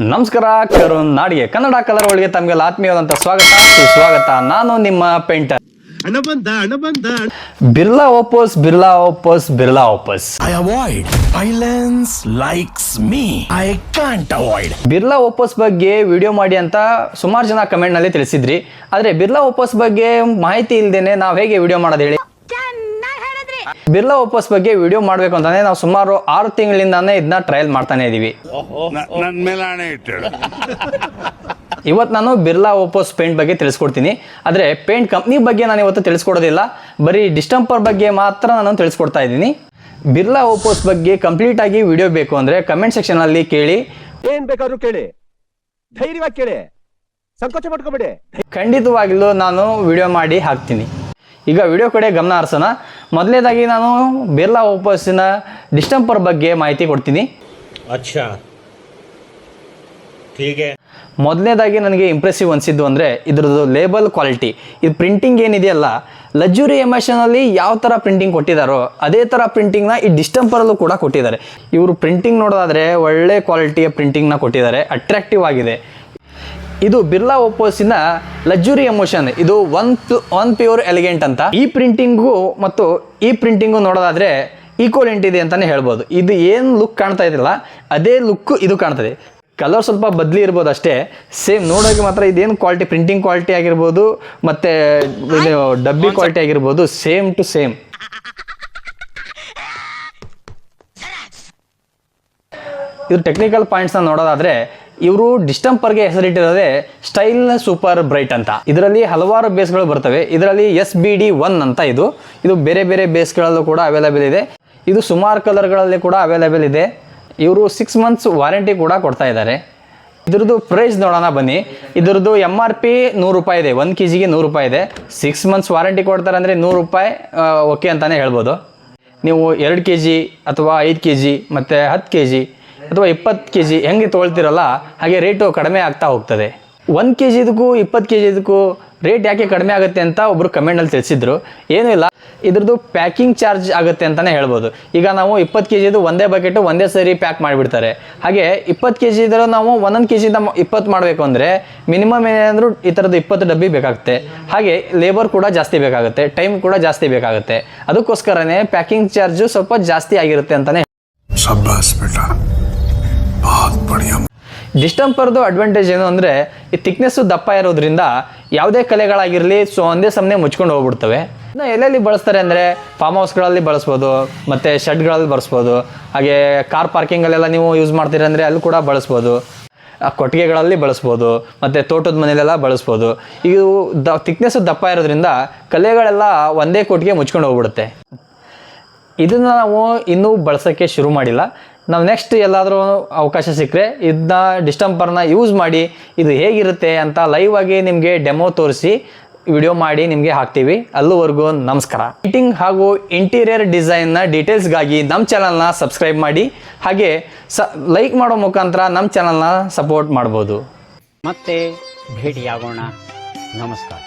ನಮಸ್ಕಾರ ಕರುಣ್ ನಾಡಿಗೆ. ಕನ್ನಡ ಕಲರ್ ಒಳಗೆ ತಮಗೆಲ್ಲ ಆತ್ಮೀಯವಾದಂಥ ಸ್ವಾಗತ. ಸುಸ್ವಾಗತ ನಾನು ನಿಮ್ಮ painter. Birla Opus Birla Opus Birla Opus I avoid silence likes me I can't avoid Birla Opus ಬಗ್ಗೆ ವಿಡಿಯೋ ಮಾಡಿ ಅಂತ ಸುಮಾರು ಜನ ಕಮೆಂಟ್ನಲ್ಲಿ ತಿಳಿಸಿದ್ರಿ. ಆದ್ರೆ ಬಿರ್ಲಾ ಓಪೋಸ್ ಬಗ್ಗೆ ಮಾಹಿತಿ ಇಲ್ದೇನೆ ನಾವು ಹೇಗೆ ವಿಡಿಯೋ ಮಾಡೋದು ಹೇಳಿ? ಬಿರ್ಲಾ ಓಪೋಸ್ ಬಗ್ಗೆ ವಿಡಿಯೋ ಮಾಡಬೇಕು ಅಂತಾನೆ ನಾವು ಸುಮಾರು ಆರು ತಿಂಗಳಿಂದಾನೇ ಇದನ್ನ ಟ್ರಯಲ್ ಮಾಡ್ತಾನೆ ಇದೀವಿ. ಇವತ್ತು ನಾನು ಬಿರ್ಲಾ ಓಪೋಸ್ ಪೇಂಟ್ ಬಗ್ಗೆ ತಿಳಿಸ್ಕೊಡ್ತೀನಿ. ಆದರೆ ಪೇಂಟ್ ಕಂಪ್ನಿ ಬಗ್ಗೆ ನಾನು ಇವತ್ತು ತಿಳಿಸ್ಕೊಡೋದಿಲ್ಲ. ಬರೀ ಡಿಸ್ಟಂಪರ್ ಬಗ್ಗೆ ಮಾತ್ರ ನಾನು ತಿಳಿಸ್ಕೊಡ್ತಾ ಇದ್ದೀನಿ. ಬಿರ್ಲಾ ಓಪೋಸ್ ಬಗ್ಗೆ ಕಂಪ್ಲೀಟ್ ಆಗಿ ವಿಡಿಯೋ ಬೇಕು ಅಂದರೆ ಕಮೆಂಟ್ ಸೆಕ್ಷನಲ್ಲಿ ಕೇಳಿ. ಏನ್ ಬೇಕಾದ್ರೂ ಕೇಳಿ. ಧೈರ್ಯವಾಗಿ ಕೇಳಿ. ಸಂಕೋಚ ಮಾಡ್ಕೋಬೇಡಿ ಖಂಡಿತವಾಗ್ಲೂ ನಾನು ವಿಡಿಯೋ ಮಾಡಿ ಹಾಕ್ತೀನಿ. ಈಗ ವಿಡಿಯೋ ಕಡೆ ಗಮನ ಹರಿಸೋಣ. ಮೊದಲನೇದಾಗಿ ನಾನು ಬಿರ್ಲಾ ವಾಪಸ್ಸಿನ ಡಿಸ್ಟಂಪರ್ ಬಗ್ಗೆ ಮಾಹಿತಿ ಕೊಡ್ತೀನಿ. ಅಚ್ಚಾ. ಹೀಗೆ. ಮೊದಲನೇದಾಗಿ ನನಗೆ ಇಂಪ್ರೆಸಿವ್ ಅನಿಸಿದ್ದು ಅಂದರೆ ಇದ್ರದ್ದು ಲೇಬಲ್ ಕ್ವಾಲಿಟಿ ಇದು ಪ್ರಿಂಟಿಂಗ್ ಏನಿದೆಯಲ್ಲ ಲಗ್ಜುರಿ ಎಮೇಷನಲ್ಲಿ ಯಾವ ಥರ ಪ್ರಿಂಟಿಂಗ್ ಕೊಟ್ಟಿದ್ದಾರೋ ಅದೇ ಥರ ಪ್ರಿಂಟಿಂಗ್ನ ಈ ಡಿಸ್ಟಂಪರಲ್ಲೂ ಕೂಡ ಕೊಟ್ಟಿದ್ದಾರೆ. ಇವರು ಪ್ರಿಂಟಿಂಗ್ ನೋಡೋದಾದರೆ ಒಳ್ಳೆ ಕ್ವಾಲಿಟಿಯ ಪ್ರಿಂಟಿಂಗ್ನ ಕೊಟ್ಟಿದ್ದಾರೆ ಅಟ್ರಾಕ್ಟಿವ್ ಆಗಿದೆ. ಇದು ಬಿರ್ಲಾ ಒಪ್ಪೋಸಿನ ಲಕ್ಸುರಿ ಎಮೋಷನ್ ಇದು ಒನ್ ಒನ್ ಪ್ಯೂರ್ ಎಲಿಗೆಂಟ್ ಅಂತ. ಈ ಪ್ರಿಂಟಿಂಗು ಮತ್ತು ಈ ಪ್ರಿಂಟಿಂಗು ನೋಡೋದಾದ್ರೆ ಈಕ್ವಲೆಂಟ್ ಇದೆ ಅಂತಲೇ ಹೇಳ್ಬೋದು. ಇದು ಏನು ಲುಕ್ ಕಾಣ್ತಾ ಇದೆಯಲ್ಲ ಅದೇ ಲುಕ್ ಇದು ಕಾಣ್ತದೆ ಕಲರ್ ಸ್ವಲ್ಪ ಬದಲಿ ಇರ್ಬೋದು ಅಷ್ಟೇ. ಸೇಮ್ ನೋಡೋಕೆ ಮಾತ್ರ ಇದೇನು ಕ್ವಾಲಿಟಿ ಪ್ರಿಂಟಿಂಗ್ ಕ್ವಾಲಿಟಿ ಆಗಿರ್ಬೋದು, ಮತ್ತು ಇದು ಡಬ್ಬಿ ಕ್ವಾಲಿಟಿ ಆಗಿರ್ಬೋದು ಸೇಮ್ ಟು ಸೇಮ್ ಇದು ಟೆಕ್ನಿಕಲ್ ಪಾಯಿಂಟ್ಸ್ನ ನೋಡೋದಾದ್ರೆ ಇವರು ಡಿಸ್ಟಂಪರ್ಗೆ ಹೆಸರಿಟ್ಟಿರೋದೇ ಸ್ಟೈಲ್ ಸೂಪರ್ ಬ್ರೈಟ್ ಅಂತ. ಇದರಲ್ಲಿ ಹಲವಾರು ಬೇಸ್ಗಳು ಬರ್ತವೆ. ಇದರಲ್ಲಿ ಎಸ್ ಬಿ ಡಿ ಒನ್ ಅಂತ ಇದು. ಇದು ಬೇರೆ ಬೇರೆ ಬೇಸ್ಗಳಲ್ಲೂ ಕೂಡ ಅವೈಲೇಬಲ್ ಇದೆ. ಇದು ಸುಮಾರು ಕಲರ್ಗಳಲ್ಲಿ ಕೂಡ ಅವೈಲೇಬಲ್ ಇದೆ. ಇವರು ಸಿಕ್ಸ್ ಮಂತ್ಸ್ ವಾರಂಟಿ ಕೂಡ ಕೊಡ್ತಾ ಇದ್ದಾರೆ. ಇದ್ರದ್ದು ಪ್ರೈಸ್ ನೋಡೋಣ ಬನ್ನಿ. ಇದ್ರದ್ದು ಎಂ ಆರ್ ಪಿ ನೂರು ರೂಪಾಯಿ ಇದೆ. ಒಂದು ಕೆ ಜಿಗೆ ನೂರು ರೂಪಾಯಿ ಇದೆ. ಸಿಕ್ಸ್ ಮಂತ್ಸ್ ವಾರಂಟಿ ಕೊಡ್ತಾರೆ ಅಂದರೆ ನೂರು ರೂಪಾಯಿ ಓಕೆ ಅಂತಲೇ ಹೇಳ್ಬೋದು. ನೀವು ಎರಡು ಕೆ ಜಿ ಅಥವಾ ಐದು ಕೆ ಜಿ ಮತ್ತು ಹತ್ತು ಕೆ ಜಿ ಅಥವಾ ಇಪ್ಪತ್ತು ಕೆ ಜಿ ಹೆಂಗೆ ತೊಗೊಳ್ತಿರಲ್ಲ, ಹಾಗೆ ರೇಟು ಕಡಿಮೆ ಆಗ್ತಾ ಹೋಗ್ತದೆ. ಒಂದು ಕೆ ಜಿದಕ್ಕೂ ಇಪ್ಪತ್ತು ಕೆ ಜಿದಕ್ಕೂ ರೇಟ್ ಯಾಕೆ ಕಡಿಮೆ ಆಗುತ್ತೆ ಅಂತ ಒಬ್ಬರು ಕಮೆಂಟಲ್ಲಿ ತಿಳಿಸಿದ್ರು. ಏನೂ ಇಲ್ಲ, ಇದ್ರದ್ದು ಪ್ಯಾಕಿಂಗ್ ಚಾರ್ಜ್ ಆಗುತ್ತೆ ಅಂತಲೇ ಹೇಳ್ಬೋದು. ಈಗ ನಾವು ಇಪ್ಪತ್ತು ಕೆ ಜಿದು ಒಂದೇ ಬಕೆಟು ಒಂದೇ ಸರಿ ಪ್ಯಾಕ್ ಮಾಡಿಬಿಡ್ತಾರೆ. ಹಾಗೆ ಇಪ್ಪತ್ತು ಕೆ ಜಿದರ ನಾವು ಒಂದೊಂದು ಕೆ ಜಿಯಿಂದ ಇಪ್ಪತ್ತು ಮಾಡಬೇಕು ಅಂದರೆ ಮಿನಿಮಮ್ ಏನಾದರೂ ಈ ಥರದ್ದು ಇಪ್ಪತ್ತು ಡಬ್ಬಿ ಬೇಕಾಗುತ್ತೆ. ಹಾಗೆ ಲೇಬರ್ ಕೂಡ ಜಾಸ್ತಿ ಬೇಕಾಗುತ್ತೆ ಟೈಮ್ ಕೂಡ ಜಾಸ್ತಿ ಬೇಕಾಗುತ್ತೆ. ಅದಕ್ಕೋಸ್ಕರನೇ ಪ್ಯಾಕಿಂಗ್ ಚಾರ್ಜು ಸ್ವಲ್ಪ ಜಾಸ್ತಿ ಆಗಿರುತ್ತೆ ಅಂತಲೇ बहुत बढ़िया ಡಿಸ್ಟಂಪರ್ದು ಅಡ್ವಾಂಟೇಜ್ ಏನು ಅಂದರೆ ಈ ಥಿಕ್ನೆಸ್ಸು ದಪ್ಪ ಇರೋದ್ರಿಂದ ಯಾವುದೇ ಕಲೆಗಳಾಗಿರಲಿ ಸೊ ಒಂದೇ ಸಮನೆ ಮುಚ್ಕೊಂಡು ಹೋಗ್ಬಿಡ್ತವೆ ಇನ್ನು ಎಲ್ಲೆಲ್ಲಿ ಬಳಸ್ತಾರೆ ಅಂದರೆ ಫಾರ್ಮ್ ಹೌಸ್ಗಳಲ್ಲಿ ಬಳಸ್ಬೋದು ಮತ್ತು ಶೆಡ್ಗಳಲ್ಲಿ ಬಳಸ್ಬೋದು ಹಾಗೆ ಕಾರ್ ಪಾರ್ಕಿಂಗಲ್ಲೆಲ್ಲ ನೀವು ಯೂಸ್ ಮಾಡ್ತೀರಿ ಅಂದರೆ ಅಲ್ಲಿ ಕೂಡ ಬಳಸ್ಬೋದು ಆ ಕೊಟ್ಟಿಗೆಗಳಲ್ಲಿ ಬಳಸ್ಬೋದು ಮತ್ತು ತೋಟದ ಮನೆಯಲ್ಲೆಲ್ಲ ಬಳಸ್ಬೋದು ಇದು ದ ಥಿಕ್ನೆಸ್ಸು ದಪ್ಪ ಇರೋದ್ರಿಂದ ಕಲೆಗಳೆಲ್ಲ ಒಂದೇ ಕೊಟ್ಟಿಗೆ ಮುಚ್ಕೊಂಡು ಹೋಗ್ಬಿಡುತ್ತೆ ಇದನ್ನು ನಾವು ಇನ್ನೂ ಬಳಸೋಕ್ಕೆ ಶುರು ಮಾಡಿಲ್ಲ ನಾವು ನೆಕ್ಸ್ಟ್ ಎಲ್ಲಾದರೂ ಅವಕಾಶ ಸಿಕ್ಕರೆ ಇದನ್ನ ಡಿಸ್ಟಂಪರ್ನ ಯೂಸ್ ಮಾಡಿ ಇದು ಹೇಗಿರುತ್ತೆ ಅಂತ ಲೈವ್ ಆಗಿ ನಿಮಗೆ ಡೆಮೋ ತೋರಿಸಿ ವಿಡಿಯೋ ಮಾಡಿ ನಿಮಗೆ ಹಾಕ್ತೀವಿ. ಅಲ್ಲಿವರೆಗೂ ನಮಸ್ಕಾರ. ಫಿಟ್ಟಿಂಗ್ ಹಾಗೂ ಇಂಟೀರಿಯರ್ ಡಿಸೈನ್ನ ಡೀಟೇಲ್ಸ್ಗಾಗಿ ನಮ್ಮ ಚಾನಲ್ನ ಸಬ್ಸ್ಕ್ರೈಬ್ ಮಾಡಿ. ಹಾಗೆ ಸ ಲೈಕ್ ಮಾಡೋ ಮುಖಾಂತರ ನಮ್ಮ ಚಾನಲ್ನ ಸಪೋರ್ಟ್ ಮಾಡ್ಬೋದು. ಮತ್ತೆ ಭೇಟಿಯಾಗೋಣ. ನಮಸ್ಕಾರ.